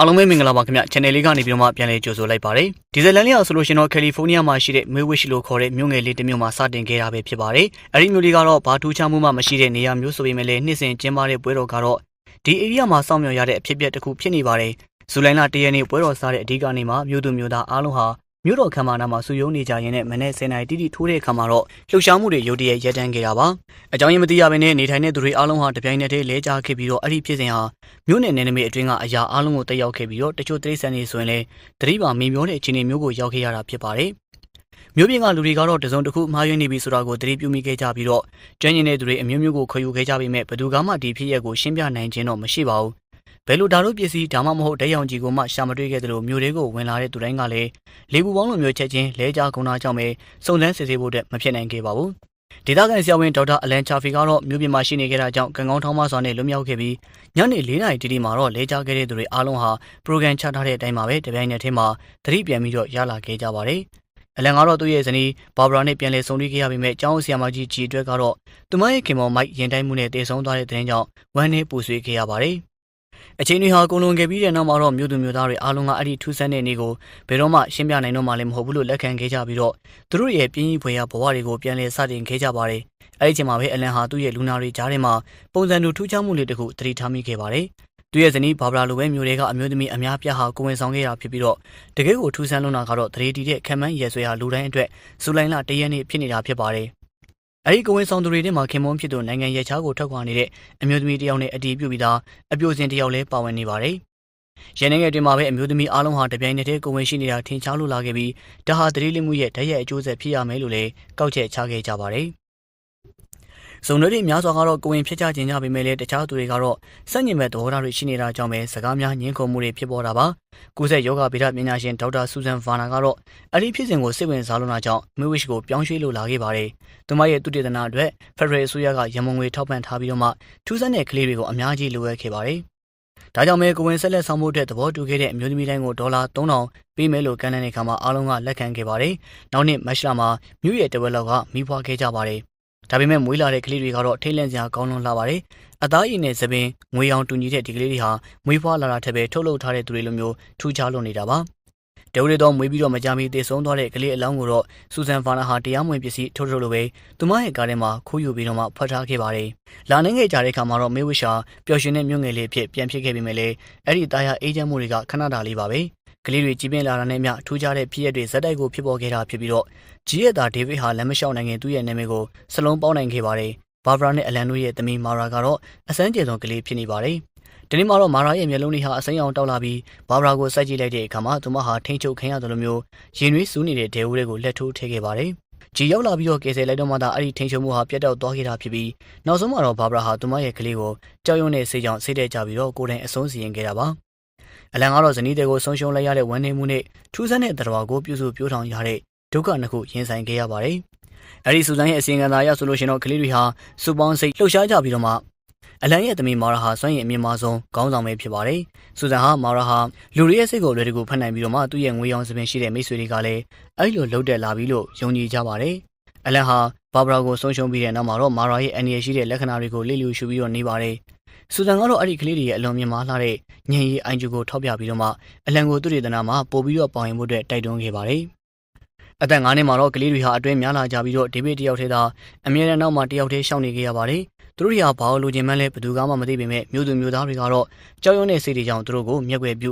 အားလုံးပဲမင်္ဂလာပါခင်ဗျ channel လေးကနေပြီးတော့မှပြန်လည်ကြိုဆိုလိုက်ပါတယ်ဒီဇယ်လန်လေးအောင်ဆိုလို့ရှင်တော့ကယ်လီဖိုးနီးယားမှာရှိတဲ့ Midwich လို့ခေါ်တဲ့မြို့ငယ်လေးတစ်မြို့မှာစတင်ခဲ့တာပဲဖြစ်ပါတယ်အဲ့ဒီမြို့လေးကတော့ဘာထူးခြားမှုမှမရှိတဲ့နေရာမျိုးဆိုပေမဲ့လည်းနှစ်စဉ်ကျင်းပတဲ့ပွဲတော်ကတော့ဒီ area မှာစောင့်မျှော်ရတဲ့အဖြစ်အပျက်တစ်ခုဖြစ်နေပါတယ်ဇူလိုင်လ၁ရက်နေ့ပွဲတော်စားတဲ့အဓိကနေမှာမြို့သူမြို့သားအားလုံးဟာ မြို့တော်ခမ်းမနာမှာစုယုံနေကြရင်နဲ့မနေ့10နိုင်တိတိထိုးတဲ့အခါမှာတော့လှုပ်ရှားမှုတွေရုတ်တရက်ရပ်တန့်ခဲ့တာပါအကြောင်းရင်းမသိရဘဲနဲ့နေထိုင်တဲ့သူတွေအားလုံးဟာတပြိုင်နက်တည်းလဲကျခဲ့ပြီးတော့အဲ့ဒီဖြစ်စဉ်ဟာမြို့နယ်နယ်နိမိတ်အတွင်းကအရာအားလုံးကိုတက်ရောက်ခဲ့ပြီးတော့တချို့တိရစ္ဆာန်တွေဆိုရင်လည်းတတိပါမေမျောတဲ့အခြေအနေမျိုးကိုရောက်ခဲ့ရတာဖြစ်ပါတယ်မြို့ပြင်ကလူတွေကတော့တစုံတစ်ခုမှားယွင်းနေပြီဆိုတာကိုသတိပြုမိခဲ့ကြပြီးတော့ကျန်းကျင်တဲ့သူတွေအမျိုးမျိုးကိုခေါ်ယူခဲ့ကြပေမဲ့ဘယ်သူကမှဒီဖြစ်ရက်ကိုရှင်းပြနိုင်ခြင်းတော့မရှိပါဘူး ဘယ်လိုဒါတို့ပစ္စည်းဒါမှမဟုတ်ဓာတ်ရောင်ကြီးကိုမှရှာမတွေ့ခဲ့သလိုမျိုးတွေကိုဝင်လာတဲ့သူတိုင်းကလည်းလေပူပေါင်းလိုမျိုးချက်ချင်းလဲကြားကုန်တာကြောင့်ပဲစုံစမ်းစစ်ဆေးဖို့အတွက်မဖြစ်နိုင်ခဲ့ပါဘူးဒေသခံဆရာဝန်ဒေါက်တာအလန်ချာဖီကတော့မြို့ပြင်မှာရှိနေခဲ့တာကြောင့်ကံကောင်းထောင်းမစွာနဲ့လွတ်မြောက်ခဲ့ပြီးညနေ၄နာရီတိတိမှာတော့လဲကြားခဲ့တဲ့သူတွေအားလုံးဟာပရိုဂရမ်ချထားတဲ့အတိုင်းပါပဲတပြိုင်နက်တည်းမှာသတိပြန်ပြီးတော့ရလာခဲ့ကြပါတယ်အလန်ကတော့သူ့ရဲ့ဇနီးဘာဘရာနဲ့ပြန်လည်ဆုံတွေ့ခဲ့ရပေမဲ့ကျောင်းဆရာမကြီးဂျီအတွက်ကတော့သူမရဲ့ခင်မောင်မိုက်ရင်တိုင်းမှုနဲ့တည်ဆုံသွားတဲ့တဲ့ကြောင့်ဝမ်းနဲ့ပူဆွေးခဲ့ရပါတယ် အချိန်တွေဟာကုန်လွန်ခဲ့ပြီးတဲ့နောက်မှာတော့မြို့သူမြို့သားတွေအားလုံးကအဲ့ဒီထူးဆန်းတဲ့နေ့ကိုဘယ်တော့မှရှင်းပြနိုင်တော့မှလည်းမဟုတ်ဘူးလို့လက်ခံခဲ့ကြပြီးတော့သူတို့ရဲ့ပြင်းကြီးဖွယ်ရဘဝတွေကိုပြန်လည်စတင်ခဲ့ကြပါတယ်။အဲ့ဒီချိန်မှာပဲအလန်ဟာသူ့ရဲ့လူနာတွေကြားထဲမှာပုံစံတူထူးခြားမှုလေးတစ်ခုသတိထားမိခဲ့ပါတယ်။သူ့ရဲ့ဇနီးဘာဘရာလိုပဲမျိုးတွေကအမျိုးသမီးအများပြားဟာကိုဝင်ဆောင်ခဲ့တာဖြစ်ပြီးတော့တကယ်ကိုထူးဆန်းလွန်းတာကတော့တရေတီတဲ့ခံမှန်းရဲဆွဲဟာလူတိုင်းအတွက်ဇူလိုင်လ၁ရက်နေ့ဖြစ်နေတာဖြစ်ပါတယ်။ အဲဒီကိုဝင်ဆောင်သူတွေထဲမှာခင်မွန်းဖြစ်သူနိုင်ငံရဲ့ချားကိုထောက်ခွာနေတဲ့အမျိုးသမီးတစ်ယောက်နဲ့အတီးပြုတ်ပြီးသားအပြိုစင်တစ်ယောက်လည်းပါဝင်နေပါတယ်။ရန်နိုင်ငံတွင်မှာပဲအမျိုးသမီးအားလုံးဟာတပြိုင်နက်တည်းကိုဝင်ရှိနေတာထင်ရှားလို့လာခဲ့ပြီးဒါဟာသတိလစ်မှုရဲ့ဓာတ်ရိုက်အကျိုးဆက်ဖြစ်ရမယ်လို့လည်းကောက်ချက်ချခဲ့ကြပါတယ်။ စုံတွေများစွာကတော့ကိုဝင်ဖြစ်ကြခြင်းကြပေမဲ့လည်းတခြားသူတွေကတော့စက်ညင်မဲ့သဘောထားတွေရှိနေတာကြောင့်ပဲစကားများညှင်းခုန်မှုတွေဖြစ်ပေါ်တာပါ။ကုဆက်ယောဂဗေဒပညာရှင်ဒေါက်တာဆူဇန်ဗာနာကတော့အဲ့ဒီဖြစ်စဉ်ကိုစိတ်ဝင်စားလို့နာကြောင့်မီဝစ်ကိုပြောင်းရွှေ့လို့လာခဲ့ပါတယ်။သူမရဲ့သူတည်တနာအတွက်ဖက်ဒရယ်အစိုးရကရမုံငွေထောက်ပံ့ထားပြီးတော့မှထူးဆန်းတဲ့ကလေးတွေကိုအများကြီးလိုအပ်ခဲ့ပါတယ်။ဒါကြောင့်မဲကိုဝင်ဆက်လက်ဆောင်မှုအတွက်သဘောတူခဲ့တဲ့အမျိုးသမီးတိုင်းကိုဒေါ်လာ3000ပေးမယ်လို့ကမ်းလှမ်းတဲ့အခါမှာအားလုံးကလက်ခံခဲ့ပါတယ်။နောက်နှစ်မတ်လမှာမြို့ရဲ့တဝက်လောက်ကမိဖွားခဲ့ကြပါတယ်။ ဒါပေမဲ့မွေးလာတဲ့ကလေးတွေကတော့ထိတ်လန့်စရာကောင်းလွန်လာပါတယ်။အသားရည်နဲ့သပင်ငွေအောင်တူညီတဲ့ဒီကလေးတွေဟာမွေးဖွားလာတာထက်ပဲထုတ်လုပ်ထားတဲ့သူတွေလိုမျိုးထူးခြားလွန်နေတာပါ။ဒေဝရီတော့မွေးပြီးတော့မကြမီတည်ဆုံးသွားတဲ့ကလေးအလောင်းကိုတော့စူဇန်ဖာနာဟာတရားမဝင်ပစ္စည်းထုတ်ထုတ်လို့ပဲသူမရဲ့ကားထဲမှာခိုးယူပြီးတော့မှဖွက်ထားခဲ့ပါတယ်။လာနေငယ်ကြတဲ့ခါမှာတော့မေဝရှာပျော်ရွှင်တဲ့မြို့ငယ်လေးဖြစ်ပြန်ဖြစ်ခဲ့ပြီမဲ့လေအဲ့ဒီတာယာအေးချမ်းမှုတွေကခဏတာလေးပါပဲ။ ကလေးတွေကြီးပြင်းလာတာနဲ့မျှထူးခြားတဲ့ဖြစ်ရပ်တွေဇက်တိုက်ကိုဖြစ်ပေါ်ခဲ့တာဖြစ်ပြီးတော့ဂျီရဲ့သားဒေးဗစ်ဟာလက်မလျှောက်နိုင်ခင်သူ့ရဲ့နာမည်ကိုစလုံးပေါင်းနိုင်ခဲ့ပါတယ်။ဘာဗရာနဲ့အလန်တို့ရဲ့သမီးမာရာကတော့အစမ်းကျေဆုံးကလေးဖြစ်နေပါတယ်။ဒီနေ့မှာတော့မာရာရဲ့မျက်လုံးလေးဟာအစိမ်းအောင်တောက်လာပြီးဘာဗရာကိုစိုက်ကြည့်လိုက်တဲ့အခါမှာသူမဟာထိန်ချုပ်ခင်းရတယ်လို့မျိုးရင်နွေးစူးနေတဲ့ဒဲဝိုးတွေကိုလက်ထိုးထည့်ခဲ့ပါတယ်။ဂျီရောက်လာပြီးတော့ကယ်ဆယ်လိုက်တော့မှသာအဲ့ဒီထိန်ချုပ်မှုဟာပြတ်တောက်သွားခဲ့တာဖြစ်ပြီးနောက်ဆုံးမှာတော့ဘာဗရာဟာသူမရဲ့ကလေးကိုကြောက်ရွံ့တဲ့စိတ်ကြောင့်စိတ်တဲ့ကြပြီးတော့ကိုယ်တိုင်အဆုံးစီရင်ခဲ့တာပါ။ အလန်ကတော့ဇနီးတဲ့ကိုဆုံးရှုံးလိုက်ရတဲ့ဝန်နေမှုနဲ့ထူးဆန်းတဲ့တရားကိုပြုစုပြောထောင်ရတဲ့ဒုက္ခနှစ်ခုရင်ဆိုင်ခဲ့ရပါတယ်။အဲဒီစူဇန်ရဲ့အစီအငံသာရဆိုလို့ရှင်တော့ကလေးတွေဟာစူပေါင်းစိတ်လှုပ်ရှားကြပြီးတော့မှအလန်ရဲ့သမီးမာရာဟာစွန့်ရင်အမြင့်မားဆုံးခေါင်းဆောင်ပဲဖြစ်ပါတယ်။စူဇန်ဟာမာရာဟာလူတွေရဲ့စိတ်ကိုလွယ်တကူဖတ်နိုင်ပြီးတော့မှသူ့ရဲ့ငွေရောင်စပင်ရှိတဲ့မိတ်ဆွေတွေကလည်းအဲ့လိုလှုပ်တက်လာပြီးလို့ယုံကြည်ကြပါတယ်။အလန်ဟာဘာဘရာကိုဆုံးရှုံးပြီးတဲ့နောက်မှာတော့မာရာရဲ့အန်ရီရှိတဲ့လက္ခဏာတွေကိုလေ့လူရှုပြီးတော့နေပါတယ်။ စူဇန်ကတော့အဲ့ဒီကလေးတွေရဲ့အလွန်မြင့်မားလှတဲ့ညင်ရီအိုင်ဂျူကိုထောက်ပြပြီးတော့မှအလန်ကိုသူ့ရဲ့တနာမှာပို့ပြီးတော့ပေါင်ရင်မှုအတွက်တိုက်တွန်းခဲ့ပါတယ်။အသက်9နှစ်မှာတော့ကလေးတွေဟာအတွင်းများလာကြပြီးတော့ဒေးဗစ်တယောက်ထဲသာအမြဲတမ်းနောက်မှာတယောက်ထဲရှောင်နေကြရပါတယ်။သူတို့တွေဟာဘာလို့လိုချင်မှန်းလဲဘယ်သူမှမသိပေမဲ့မျိုးသူမျိုးသားတွေကတော့ကြောက်ရွံ့တဲ့စိတ်တွေကြောင့်သူတို့ကိုမျက်ွယ်ပြု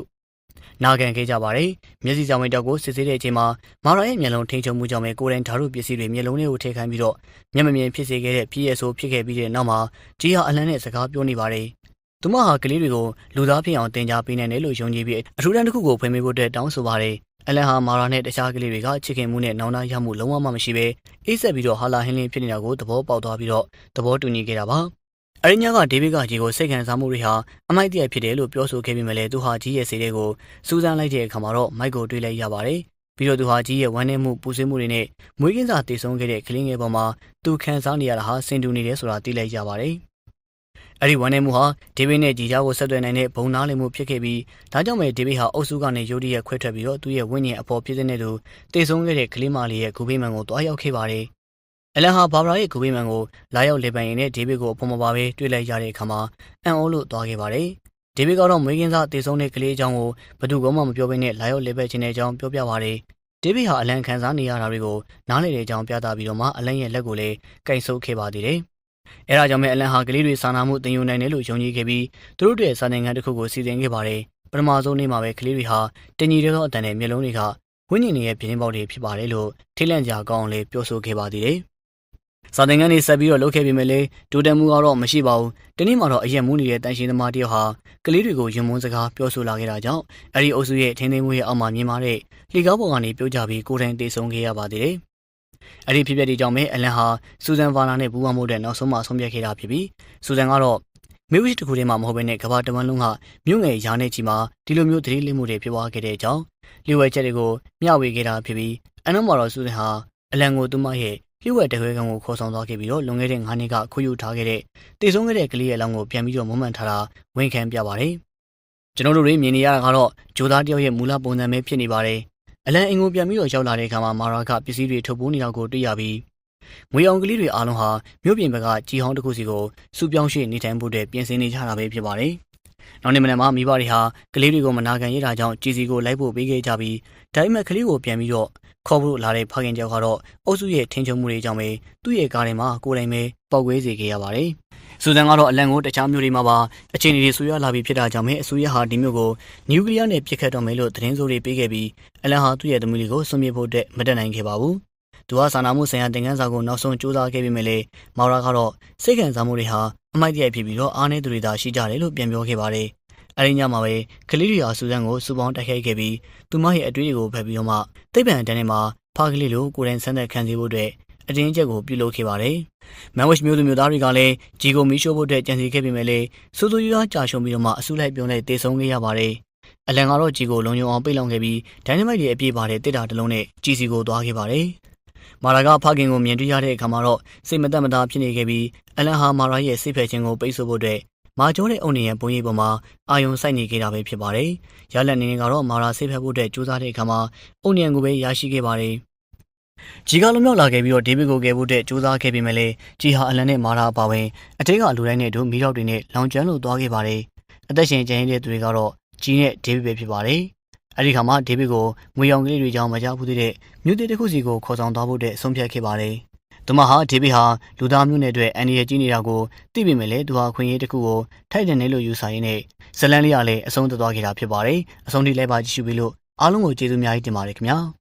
နာခံခဲ့ကြပါတယ်။မျက်စိဆောင်ဝင်တောက်ကိုစစ်ဆေးတဲ့အချိန်မှာမာရာရဲ့မျက်လုံးထိန်ချုံမှုကြောင့်ပဲကိုယ်တိုင်ဓာတ်ရုပ်ပစ္စည်းတွေမျက်လုံးလေးကိုထည့်ခိုင်းပြီးတော့မျက်မမြင်ဖြစ်စေခဲ့တဲ့ PS ဆိုဖြစ်ခဲ့ပြီးတဲ့နောက်မှာဂျီဟာအလန်းနဲ့စကားပြောနေပါတယ်။သူမဟာကလေးတွေကိုလူသားဖြစ်အောင်တင် जा ပေးနိုင်တယ်လို့ယုံကြည်ပြီးအထူးတန်းတစ်ခုကိုဖွင့်ပေးဖို့အတွက်တောင်းဆိုပါတယ်အလန်ဟာမာရာနဲ့တခြားကလေးတွေကချစ်ခင်မှုနဲ့နောင်တရမှုလုံးဝမှမရှိဘဲအေးဆက်ပြီးတော့ဟာလာဟင်းလင်းဖြစ်နေတာကိုသဘောပေါက်သွားပြီးတော့သဘောတူညီခဲ့တာပါ။ အရင်းညကဒေးဗစ်ကကြီးကိုစိတ်ခံစားမှုတွေဟာအမိုက်တရဖြစ်တယ်လို့ပြောဆိုခဲ့ပြီးမှလည်းသူဟာကြီးရဲ့စိတ်တွေကိုစူးစမ်းလိုက်တဲ့အခါမှာတော့မိုက်ကိုတွေးလိုက်ရပါတယ်။ပြီးတော့သူဟာကြီးရဲ့ဝမ်းနည်းမှုပူဆွေးမှုတွေနဲ့မွေးကင်းစာတည်ဆုံခဲ့တဲ့ကလေးငယ်ပေါ်မှာသူခံစားနေရတာဟာစင်တူနေတယ်ဆိုတာသိလိုက်ရပါတယ်။အဲ့ဒီဝန်နေမှုဟာဒေးဗစ်နဲ့ဂျီဂျာကိုဆက်သွယ်နိုင်တဲ့ဘုံနားလည်မှုဖြစ်ခဲ့ပြီးဒါကြောင့်ပဲဒေးဗစ်ဟာအုပ်စုကနေယိုဒီရဲ့ခွဲထွက်ပြီးတော့သူ့ရဲ့ဝိညာဉ်အဖော်ဖြစ်တဲ့သူတေဆုံးခဲ့တဲ့ကလေးမလေးရဲ့ဂူဘေးမန်ကိုတွားရောက်ခဲ့ပါတယ်။ အလန်ဟာဘာဘရာရဲ့ဂူဘေးမန်ကိုလာရောက်လေပန်ရင်နဲ့ဒေးဗစ်ကိုအဖို့မပါပဲတွေ့လိုက်ရတဲ့အခါမှာအံ့ဩလို့တွားခဲ့ပါတယ်။ဒေးဗစ်ကတော့မွေးကင်းစားတည်ဆုံးတဲ့ကလေးအကြောင်းကိုဘယ်သူမှမပြောဘဲနဲ့လာရောက်လေပတ်ခြင်းတဲ့အကြောင်းပြောပြပါတယ်ဒေးဗစ်ဟာအလံခံစားနေရတာတွေကိုနားလည်တဲ့အကြောင်းပြသပြီးတော့မှအလံရဲ့လက်ကိုလည်းကင်ဆုပ်ခဲ့ပါသေးတယ်အဲဒါကြောင့်မဲအလံဟာကလေးတွေစာနာမှုတင်ယူနိုင်တယ်လို့ယုံကြည်ခဲ့ပြီးသူတို့ရဲ့စာနိုင်ငံတစ်ခုကိုစီစဉ်ခဲ့ပါတယ်ပထမဆုံးနေ့မှာပဲကလေးတွေဟာတင်ကြီးသောအတန်နဲ့မျက်လုံးတွေကဝိညာဉ်တွေရဲ့ပြင်းပေါက်တွေဖြစ်ပါတယ်လို့ထိလန့်ကြကောင်းလေးပြောဆိုခဲ့ပါသေးတယ်။ စာသင်ခန်းတွေဆက်ပြီးတော့လုပ်ခဲ့ပေမဲ့လည်းဒိုတန်မှုကတော့မရှိပါဘူး။ဒီနေ့မှာတော့အရက်မူးနေတဲ့တန်ရှင်သမားတယောက်ဟာကလေးတွေကိုယုံမွန်းစကားပြောဆိုလာခဲ့တာကြောင့်အဲ့ဒီအုပ်စုရဲ့ထင်းထင်းမှုရဲ့အောက်မှာမြင်မာတဲ့လှေကားပေါ်ကနေပြုတ်ကြပြီးကိုယ်တိုင်တေဆုံးခဲ့ရပါသေးတယ်။အဲ့ဒီဖြစ်ပျက်ဒီကြောင့်ပဲအလန်ဟာစူဇန်ဗာနာနဲ့ဘူဝါမို့တဲ့နောက်ဆုံးမှဆုံးဖြတ်ခဲ့တာဖြစ်ပြီးစူဇန်ကတော့မြို့ဝစ်တစ်ခုတည်းမှာမဟုတ်ဘဲနဲ့ကဘာတမန်လုံးကမြို့ငယ်ရာနဲ့ချီမှာဒီလိုမျိုးသတိလေးမှုတွေဖြစ်ပွားခဲ့တဲ့အကြောင်းလျှို့ဝဲချက်တွေကိုမျှဝေခဲ့တာဖြစ်ပြီးအနောက်မှာတော့စူဇန်ဟာအလန်ကိုသူမရဲ့ လျှို့ဝဲတခွဲကောင်ကိုခေါ်ဆောင်သွားခဲ့ပြီးတော့လွန်ခဲ့တဲ့9နှစ်ကခုယူထားခဲ့တဲ့တည်ဆုံးခဲ့တဲ့ကလေးရဲ့အလောင်းကိုပြန်ပြီးတော့မွမ်းမံထားတာဝန်ခံပြပါတယ်ကျွန်တော်တို့တွေမြင်နေရတာကတော့ဂျိုသားတယောက်ရဲ့မူလပုံစံပဲဖြစ်နေပါတယ်အလန်အင်ကိုပြန်ပြီးတော့ရောက်လာတဲ့အခါမှာမာရာကပစ္စည်းတွေထုတ်ပိုးနေတာကိုတွေ့ရပြီးငွေအောင်ကလေးတွေအားလုံးဟာမြို့ပြင်ဘက်ကကြီးဟောင်းတစ်ခုစီကိုစူပြောင်းရွှေ့နေထိုင်ဖို့အတွက်ပြင်ဆင်နေကြတာပဲဖြစ်ပါတယ်။ နောက်နေ့မနက်မှာမိဘတွေဟာကလေးတွေကိုမနာခံရတာကြောင့်ကြီးစီကိုလိုက်ဖို့ပေးခဲ့ကြပြီးဒါပေမဲ့ကလေးကိုပြန်ပြီးတော့ခေါ်ဖို့လာတဲ့ဖခင်ကြောက်ကတော့အုပ်စုရဲ့ထင်ချုံမှုတွေကြောင့်ပဲသူ့ရဲ့ကားထဲမှာကိုယ်တိုင်ပဲပောက်ကွဲစေခဲ့ရပါတယ်။စူဇန်ကတော့အလံကိုတခြားမျိုးတွေမှာပါအခြေအနေတွေဆွေးရလာပြီးဖြစ်တာကြောင့်ပဲအစိုးရဟာဒီမျိုးကိုနျူကလ িয়ার နဲ့ပြစ်ခတ်တော့မယ်လို့သတင်းစိုးတွေပေးခဲ့ပြီးအလံဟာသူ့ရဲ့သမီးလေးကိုဆွံ့မြဖို့အတွက်မတက်နိုင်ခဲ့ပါဘူး။သူဟာစာနာမှုဆိုင်ရာသင်ခန်းစာကိုနောက်ဆုံးစူးစမ်းခဲ့ပေမဲ့လည်းမော်ရာကတော့စိတ်ခံစားမှုတွေဟာ အမိုက်တရိုက်ဖြစ်ပြီးတော့အားနည်းသူတွေသာရှိကြတယ်လို့ပြန်ပြောခဲ့ပါတယ်။အဲဒီညမှာပဲကလေးတွေဟာစူဇန်ကိုစူပေါင်းတိုက်ခိုက်ခဲ့ပြီးသူမရဲ့အတွေ့အကြုံကိုဖက်ပြီးတော့မှသိပ္ပံတန်းထဲမှာဖားကလေးလိုကိုယ်တိုင်ဆန်းသက်ခံစီဖို့အတွက်အတင်းချက်ကိုပြုလုပ်ခဲ့ပါတယ်။မန်ဝစ်မျိုးသူမျိုးသားတွေကလည်းဂျီကိုမီရှိုးဖို့အတွက်ကြံစီခဲ့ပေမဲ့လည်းစူးစူးရွားကြာရှုံပြီးတော့မှအဆုလိုက်ပြုံးလိုက်တေဆုံးခဲ့ရပါတယ်။အလန်ကတော့ဂျီကိုလုံခြုံအောင်ပိတ်လောင်ခဲ့ပြီးဒိုင်းနမိုက်တွေအပြည့်ပါတဲ့တစ်တာတစ်လုံးနဲ့ဂျီစီကိုသွားခဲ့ပါတယ်။ မာရာကဖခင်ကိုမြင်တွေ့ရတဲ့အခါမှာတော့စိတ်မသက်မသာဖြစ်နေခဲ့ပြီးအလန်ဟာမာရာရဲ့စိတ်ဖက်ခြင်းကိုပိတ်ဆို့ဖို့အတွက်မာကျောတဲ့အုံနေရပုံရိပ်ပေါ်မှာအာယုံစိုက်နေခဲ့တာပဲဖြစ်ပါတယ်။ရလက်နေနေကတော့မာရာစိတ်ဖက်ဖို့အတွက်ကြိုးစားတဲ့အခါမှာအုံနေရန်ကိုပဲရရှိခဲ့ပါတယ်။ဂျီကလုံမြောက်လာခဲ့ပြီးတော့ဒေးဗစ်ကိုကယ်ဖို့အတွက်ကြိုးစားခဲ့ပေမဲ့လည်းဂျီဟာအလန်နဲ့မာရာအပါဝင်အထက်ကလူတိုင်းနဲ့တို့မီးတော့တွေနဲ့လောင်ကျွမ်းလို့သွားခဲ့ပါတယ်။အသက်ရှင်ကျန်ရတဲ့သူတွေကတော့ဂျီနဲ့ဒေးဗစ်ပဲဖြစ်ပါတယ်။ အဲဒီခါမှာဒေးဗစ်ကိုငွေရောင်ကလေးတွေကြောင့်မကြောက်ဘူးတဲ့မြို့တစ်ခုစီကိုခေါ်ဆောင်သွားဖို့အတွက်ဆုံးဖြတ်ခဲ့ပါတယ်။သူမဟာဒေးဗစ်ဟာလူသားမျိုးနဲ့အတွက်အန်ဒီရဲ့ကြီးနေတာကိုသိပေမဲ့လည်းသူဟာခွင့်ရေးတစ်ခုကိုထိုက်တယ်နဲ့လို့ယူဆရင်းနဲ့ဇလန်လေးကလည်းအဆုံးသတ်သွားခဲ့တာဖြစ်ပါတယ်။အဆုံးထိလိုက်ပါကြည့်ရှုပြီးလို့အားလုံးကိုကျေးဇူးအများကြီးတင်ပါတယ်ခင်ဗျာ။